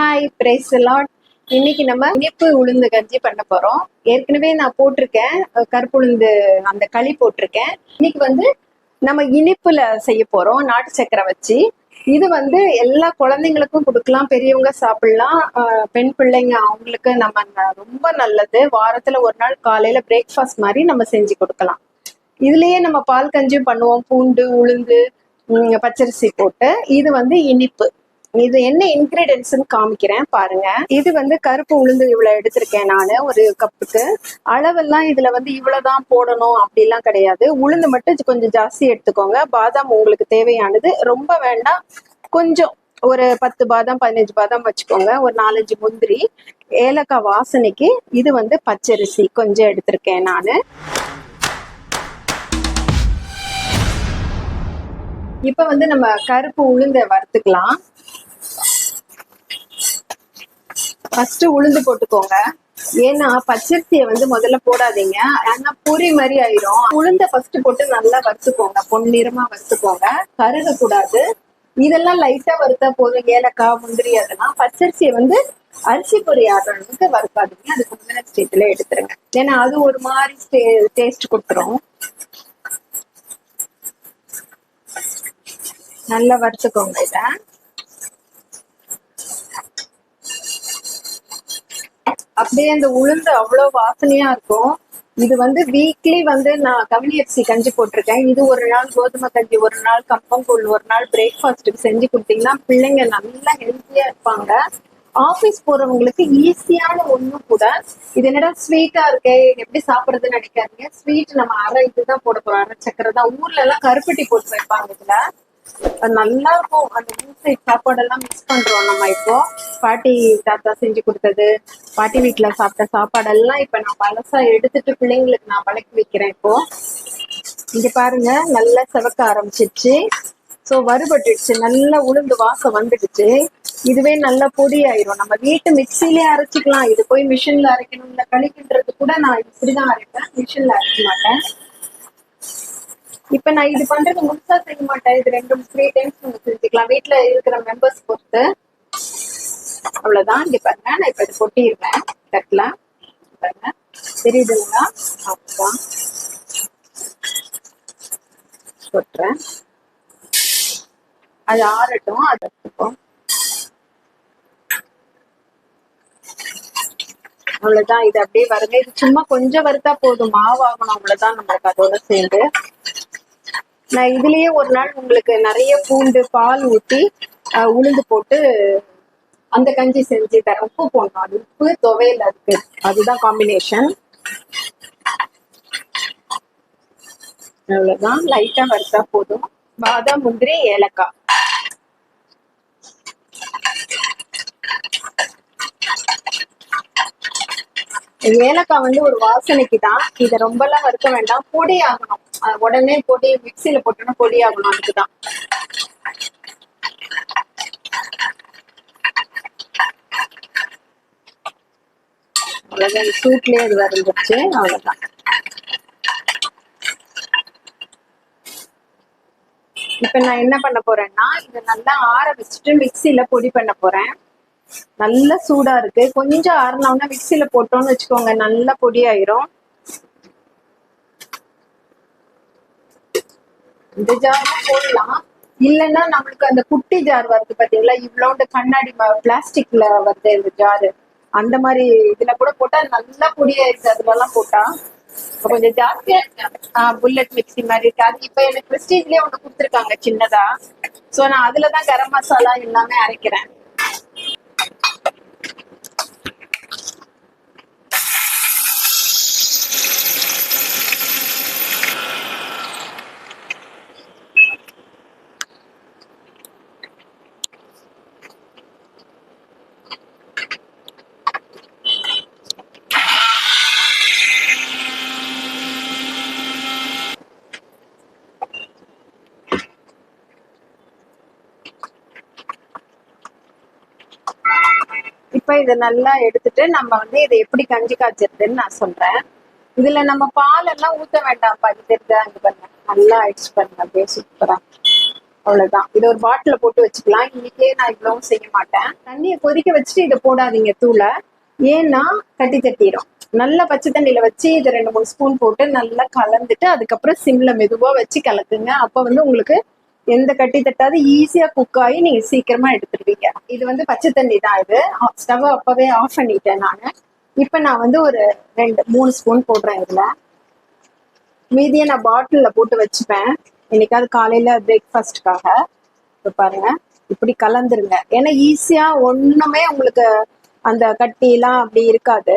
Hi price lot இன்னைக்கு நம்ம இனிப்பு உளுந்து கஞ்சி பண்ண போறோம். ஏற்கனவே நான் போட்டிருக்கேன். அஹ் கருப்பு உளுந்து அந்த களி போட்டிருக்கேன். இன்னைக்கு வந்து நம்ம இனிப்புல செய்ய போறோம். நாட்டு சக்கரை வச்சு. இது வந்து எல்லா குழந்தைங்களுக்கும் கொடுக்கலாம். பெரியவங்க சாப்பிடலாம். பெண் பிள்ளைங்க அவங்களுக்கு நம்ம ரொம்ப நல்லது. வாரத்துல ஒரு நாள் காலையில பிரேக்ஃபாஸ்ட் மாதிரி நம்ம செஞ்சு கொடுக்கலாம். இதுலயே நம்ம பால் கஞ்சியும் பண்ணுவோம். பூண்டு உளுந்து பச்சரிசி போட்டு. இது வந்து இனிப்பு. இது என்ன இன்கிரீடியன்ஸ்னு காமிக்கிறேன் பாருங்க. இது வந்து கருப்பு உளுந்து இவ்வளவு எடுத்திருக்கேன் நான் ஒரு கப்புக்கு. அளவெல்லாம் இதுல வந்து இவ்வளவுதான் போடணும் அப்படிலாம் கிடையாது. உளுந்து மட்டும் கொஞ்சம் ஜாஸ்தி எடுத்துக்கோங்க. பாதாம் உங்களுக்கு தேவையானது. ரொம்ப வேண்டாம். கொஞ்சம் ஒரு பத்து பாதாம் பதினஞ்சு பாதாம் வச்சுக்கோங்க. ஒரு நாலஞ்சு முந்திரி ஏலக்காய் வாசனைக்கு இது வந்து பச்சரிசி கொஞ்சம் எடுத்திருக்கேன் நான். இப்ப வந்து நம்ம கருப்பு உளுந்த வறுத்துக்கலாம். ஃபர்ஸ்ட் உளுந்து போட்டுக்கோங்க. ஏன்னா பச்சரிசியை வந்து முதல்ல போடாதீங்க. ஆனா பூரி மாதிரி ஆயிரும். உளுந்த ஃபர்ஸ்ட் போட்டு நல்லா வறுத்துக்கோங்க. பொன்னிறமா வறுத்துக்கோங்க. கருக கூடாது இதெல்லாம் லைட்டா வறுத்தா போதும். ஏலக்காய் முந்திரி அதெல்லாம். பச்சரிசியை வந்து அரிசி பொரி ஆடுறதுக்கு வறுக்காதீங்க. அதுக்கு முந்தின ஸ்டேஜ்ல எடுத்துருங்க. ஏன்னா அது ஒரு மாதிரி டேஸ்ட் கொடுத்துரும். நல்லா வறுத்துக்கோங்க இதை. அப்படியே அந்த உளுந்து அவ்வளவு வாசனையா இருக்கும். இது வந்து வீக்லி வந்து நான் கவினி அரிசி கஞ்சி போட்டிருக்கேன். இது ஒரு நாள் கோதுமை கஞ்சி ஒரு நாள் கம்பங்கூழ் ஒரு நாள் பிரேக்ஃபாஸ்ட்டுக்கு செஞ்சு கொடுத்தீங்கன்னா பிள்ளைங்க நல்லா ஹெல்த்தியா இருப்பாங்க. ஆஃபீஸ் போறவங்களுக்கு ஈஸியான ஒண்ணும் கூட இது என்னடா ஸ்வீட்டா இருக்கே எப்படி சாப்பிடுறதுன்னு நினைக்காதீங்க. ஸ்வீட் நம்ம அரை இதுதான் போட போறோம். அரை சக்கரை தான். ஊர்ல எல்லாம் கருப்பட்டி போட்டு வைப்பாங்க இதுல. அது நல்லா இருக்கும். அந்த ஊர் சைட் சாப்பாடெல்லாம் மிஸ் பண்றோம் நம்ம இப்போ. பாட்டி தாத்தா செஞ்சு கொடுத்தது பாட்டி வீட்டுல சாப்பிட்ட சாப்பாடெல்லாம் இப்ப நான் பழசா எடுத்துட்டு பிள்ளைங்களுக்கு நான் வளக்கி வைக்கிறேன் இப்போ. இங்க பாருங்க நல்லா செவக்க ஆரம்பிச்சிருச்சு. சோ வறுபட்டுடுச்சு. நல்லா உளுந்து வாசம் வந்துடுச்சு. இதுவே நல்லா பொடி ஆயிரும். நம்ம வீட்டு மிக்சிலே அரைச்சிக்கலாம். இது போய் மிஷின்ல அரைக்கணும் இல்ல கழிக்கின்றது கூட நான் இப்படிதான் அரைப்பேன். மிஷின்ல அரைக்க மாட்டேன். இப்ப நான் இது பண்றது முழுசா செய்ய மாட்டேன். இது ரெண்டு த்ரீ டைம்ஸ் நம்ம செஞ்சுக்கலாம். வீட்டுல இருக்கிற மெம்பர்ஸ் பொறுத்து. அவ்வளவுதான். இங்க பாருங்க. நான் இப்ப இது கொட்டிடுவேன் தட்டுல பாருங்க. தெரியுதுங்களா? அப்பதான் கொட்டுறேன். அது ஆறட்டும். அது எடுத்துப்போம். அவ்வளவுதான். இது அப்படியே வருங்க இது சும்மா கொஞ்சம் வறுத்தா போதும். மாவாகணும் அவ்வளவுதான் நம்மளுக்கு அதோட சேர்ந்து. நான் இதுலயே ஒரு நாள் உங்களுக்கு நிறைய பூண்டு பால் ஊத்தி உளுந்து போட்டு அந்த கஞ்சி செஞ்சு தரேன். உப்பு போடணும். அது உப்பு துவையல் அதுக்கு. அதுதான் காம்பினேஷன் அவ்வளவுதான். லைட்டா வறுத்தா போதும். பாதாம் முந்திரி ஏலக்காய். ஏலக்காய் வந்து ஒரு வாசனைக்கு தான் இதை ரொம்பலாம் வறுக்க வேண்டாம். பொடி ஆகணும். உடனே பொடி மிக்சியில போட்டோன்னா பொடி ஆகணும் அதுக்குதான். அவ்வளவுதான். சூட்லயே அது வரைஞ்சிருச்சு அவ்வளவுதான். இப்ப நான் என்ன பண்ண போறேன்னா இதை நல்லா ஆற வச்சுட்டு மிக்சியில பொடி பண்ண போறேன். நல்ல சூடா இருக்கு. கொஞ்சம் ஆறினோம்னா மிக்சியில போட்டோம்னு வச்சுக்கோங்க நல்லா பொடி ஆயிரும். இந்த ஜாரும் போடலாம். இல்லைன்னா நம்மளுக்கு அந்த குட்டி ஜார் வருது பாத்தீங்களா? இவ்வளோண்டு கண்ணாடி பிளாஸ்டிக்ல வருது இந்த ஜாரு அந்த மாதிரி இதுல கூட போட்டா நல்லா பொடி ஆயிடுச்சு அதுல எல்லாம் போட்டா கொஞ்சம் ஜாஸ்தியா புல்லட் மிக்ஸி மாதிரி இருக்கு. அது இப்ப எனக்கு பிரஸ்டீஜ்லயே ஒண்ணு கொடுத்துருக்காங்க சின்னதா. சோ நான் அதுலதான் கரம் மசாலா எல்லாமே அரைக்கிறேன். இப்ப இதை நல்லா எடுத்துட்டு நம்ம வந்து இதை எப்படி கஞ்சி காய்ச்சறதுன்னு நான் சொல்றேன். இதுல நம்ம பால் எல்லாம் ஊத்த வேண்டாம் இது தெரிஞ்சா இது பண்ண நல்லா ஆயிடுச்சு பாருங்க. அப்படியே சூப்பரா. அவ்வளவுதான். இதை ஒரு பாட்டில போட்டு வச்சுக்கலாம். இன்னைக்கே நான் இவ்வளவும் செய்ய மாட்டேன். தண்ணியை கொதிக்க வச்சுட்டு இதை போடாதீங்க தூளை. ஏன்னா கட்டி தட்டிடும் நல்லா பச்சை தண்ணியில வச்சு இதை ரெண்டு மூணு ஸ்பூன் போட்டு நல்லா கலந்துட்டு அதுக்கப்புறம் சிம்ல மெதுவா வச்சு கலக்குங்க. அப்ப வந்து உங்களுக்கு எந்த கட்டி தட்டாது ஈஸியா குக் ஆகி நீங்க சீக்கிரமா எடுத்துருவீங்க. இது வந்து பச்சை தண்ணி தான் இது. ஸ்டவ் அப்பவே ஆஃப் பண்ணிட்டேன் நான். இப்ப நான் வந்து ஒரு ரெண்டு மூணு ஸ்பூன் போடுறேன் இதுல. மீதியை நான் பாட்டில்ல போட்டு வச்சுப்பேன். இன்னைக்காவது காலையில பிரேக்ஃபாஸ்டுக்காக இப்போ பாருங்க இப்படி கலந்துருங்க. ஏன்னா ஈஸியா ஒண்ணுமே உங்களுக்கு அந்த கட்டிலாம் அப்படி இருக்காது.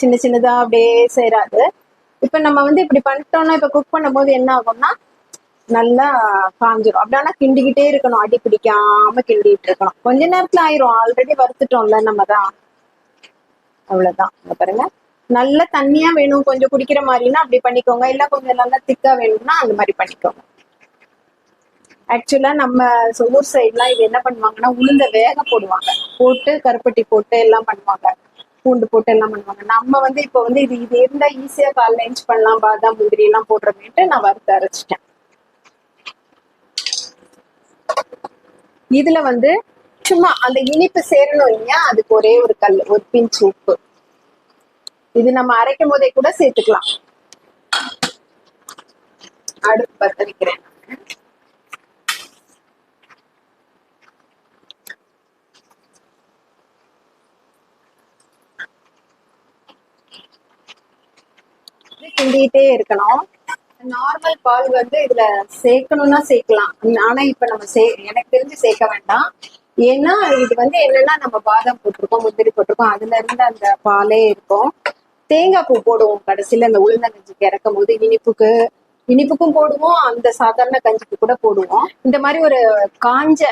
சின்ன சின்னதா அப்படியே சேராது. இப்ப நம்ம வந்து இப்படி பண்ணிட்டோம்னா இப்ப குக் பண்ணும்போது என்ன ஆகும்னா நல்லா காஞ்சிரும் அப்படின்னா கிண்டிக்கிட்டே இருக்கணும். அடி பிடிக்காம கிண்டிட்டு இருக்கணும். கொஞ்ச நேரத்துல ஆயிரும். ஆல்ரெடி வறுத்துட்டோம்ல நம்ம தான் அவ்வளவுதான் பாருங்க. நல்ல தண்ணியா வேணும். கொஞ்சம் குடிக்கிற மாதிரினா அப்படி பண்ணிக்கோங்க. இல்ல கொஞ்சம் நல்லா திக்கா வேணும்னா அந்த மாதிரி பண்ணிக்கோங்க. ஆக்சுவலா நம்ம சொ- ஊர் சைட்லாம் இது என்ன பண்ணுவாங்கன்னா உளுந்த வேக போடுவாங்க. போட்டு கருப்பட்டி போட்டு எல்லாம் பண்ணுவாங்க. பூண்டு போட்டு எல்லாம் பண்ணுவாங்க. நம்ம வந்து இப்போ வந்து இது இது இருந்தா ஈஸியா கால் லஞ்ச் பண்ணலாம். பாதாம் முந்திரி எல்லாம் போடுறமேட்டு நான் வறுத்து அரைச்சிட்டேன். இதுல வந்து சும்மா அந்த இனிப்பு சேரணும் இல்லையா? அதுக்கு ஒரே ஒரு கல் ஒரு பிஞ்ச் உப்பு. இது நம்ம அரைக்கும் போதே கூட சேர்த்துக்கலாம். அடுப்பு பத்த வைக்கிறேன் கிண்டிகிட்டே இருக்கணும். நார்மல் பால் வந்து இதுல சேர்க்கணும்னா சேர்க்கலாம். ஆனா இப்ப நம்ம சே எனக்கு தெரிஞ்சு சேர்க்க வேண்டாம். ஏன்னா இது வந்து என்னன்னா நம்ம பாதாம் போட்டிருக்கோம் முந்திரி போட்டிருக்கோம். அதுல இருந்து அந்த பாலே இருக்கும். தேங்காய் பூ போடுவோம் கடைசியில அந்த உளுந்தங்கஞ்சிக்கு இறக்கும் போது இனிப்புக்கு இனிப்புக்கும் போடுவோம் அந்த சாதாரண கஞ்சிக்கு கூட போடுவோம். இந்த மாதிரி ஒரு காஞ்ச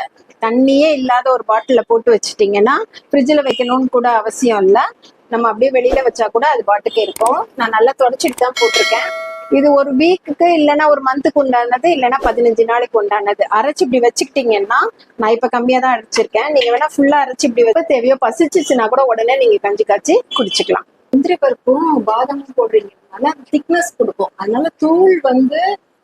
தண்ணியே இல்லாத ஒரு பாட்டில போட்டு வச்சுட்டீங்கன்னா ஃப்ரிட்ஜில் வைக்கணும்னு கூட அவசியம் இல்லை. நம்ம அப்படியே வெளியில வச்சா கூட அது பாட்டுக்கு இருக்கும். நான் நல்லா தொடச்சிட்டு தான் போட்டிருக்கேன். இது ஒரு வீக்குக்கு இல்லைன்னா ஒரு மந்த்துக்கு உண்டானது இல்லைன்னா பதினஞ்சு நாளைக்கு உண்டானது. அரைச்சு இப்படி வச்சுக்கிட்டீங்கன்னா நான் இப்ப கம்மியாக தான் அரைச்சிருக்கேன். நீங்க வேணா ஃபுல்லா அரைச்சு இப்படி வைக்க தேவையோ பசிச்சுச்சுன்னா கூட உடனே நீங்க கஞ்சி காய்ச்சி குடிச்சுக்கலாம். முந்திரி பருப்பும் பாதாமும் போடுறீங்கனால திக்னஸ் கொடுக்கும். அதனால தூள் வந்து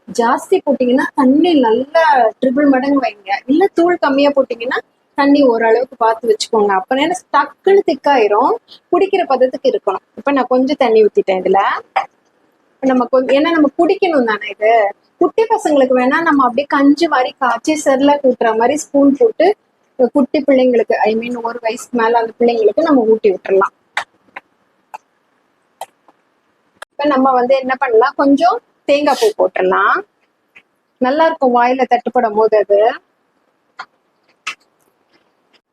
ஜாஸ்தி போட்டீங்கன்னா தண்ணி நல்லா ட்ரிபிள் மடங்கு வைங்க. இல்ல தூள் கம்மியா போட்டிங்கன்னா தண்ணி ஓரளவுக்கு பார்த்து வச்சுக்கோங்க. அப்போ என்ன டக்குன்னு திக்காயிரும் குடிக்கிற பதத்துக்கு இருக்கணும். இப்ப நான் கொஞ்சம் தண்ணி ஊத்திட்டேன் இதுல. நம்ம ஏன்னா நம்ம குடிக்கணும் தானே இது? குட்டி பசங்களுக்கு வேணா நம்ம அப்படியே கஞ்சி மாதிரி காய்ச்சி செர்ல கூட்டுற மாதிரி ஸ்பூன் போட்டு குட்டி பிள்ளைங்களுக்கு ஐ மீன் ஒரு வயசுக்கு மேல அந்த பிள்ளைங்களுக்கு நம்ம ஊட்டி விட்டுறலாம். இப்ப நம்ம வந்து என்ன பண்ணலாம்? கொஞ்சம் தேங்காய் பூ போட்டுடலாம் நல்லா இருக்கும் வாயில தட்டுப்படும் போது அது.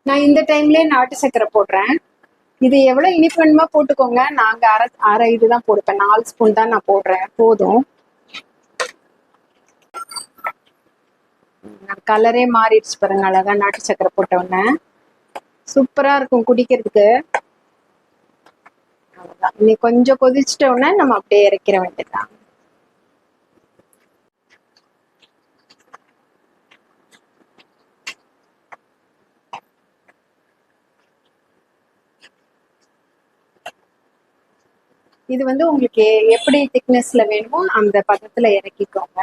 நான் இந்த டைம்லயே நாட்டு சர்க்கரை போடுறேன். இது எவ்வளவு இனிப்பு வேணுமா போட்டுக்கோங்க. நாங்க அரை அரை இதுதான் போடுப்பேன். நாலு ஸ்பூன் தான் நான் போடுறேன். போதும். கலரே மாறிடுச்சு பாருங்க. அழகா நாட்டு சர்க்கரை போட்ட உடனே சூப்பரா இருக்கும் குடிக்கிறதுக்கு. அவ்வளோதான் கொஞ்சம் கொதிச்சிட்ட உடனே நம்ம அப்படியே இறக்கிற வேண்டியதுதான். இது வந்து உங்களுக்கு எப்படி திக்னஸ்ல வேணுமோ அந்த பதத்துல இறக்கிக்கோங்க.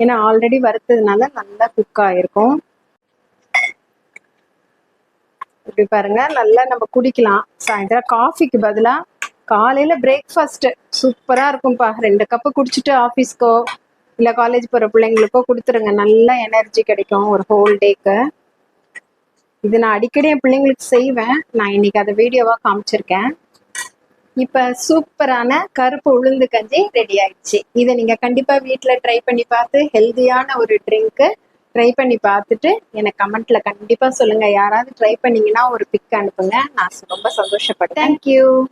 ஏன்னா ஆல்ரெடி வறுத்ததுனால நல்லா குக் ஆயிருக்கும். இப்படி பாருங்க நல்லா நம்ம குடிக்கலாம். சாயந்தரம் காஃபிக்கு பதிலா காலையில பிரேக்ஃபாஸ்ட் சூப்பரா இருக்கும்பா ரெண்டு கப்பு குடிச்சிட்டு ஆஃபீஸ்க்கோ இல்ல காலேஜ் போற பிள்ளைங்களுக்கோ கொடுத்துருங்க. நல்ல எனர்ஜி கிடைக்கும் ஒரு ஹோல் டேக்கு இது நான் அடிக்கடி என் பிள்ளைங்களுக்கு செய்வேன். நான் இன்னைக்கு அதை வீடியோவா காமிச்சிருக்கேன். இப்ப சூப்பரான கருப்பு உளுந்து கஞ்சி ரெடி ஆயிடுச்சு. இதை நீங்க கண்டிப்பா வீட்டுல ட்ரை பண்ணி பார்த்து ஹெல்தியான ஒரு ட்ரிங்க் ட்ரை பண்ணி பார்த்துட்டு எனக்கு கமெண்ட்ல கண்டிப்பா சொல்லுங்க. யாராவது ட்ரை பண்ணீங்கன்னா ஒரு பிக் அனுப்புங்க. நான் ரொம்ப சந்தோஷப்பட்டேன். தேங்க்யூ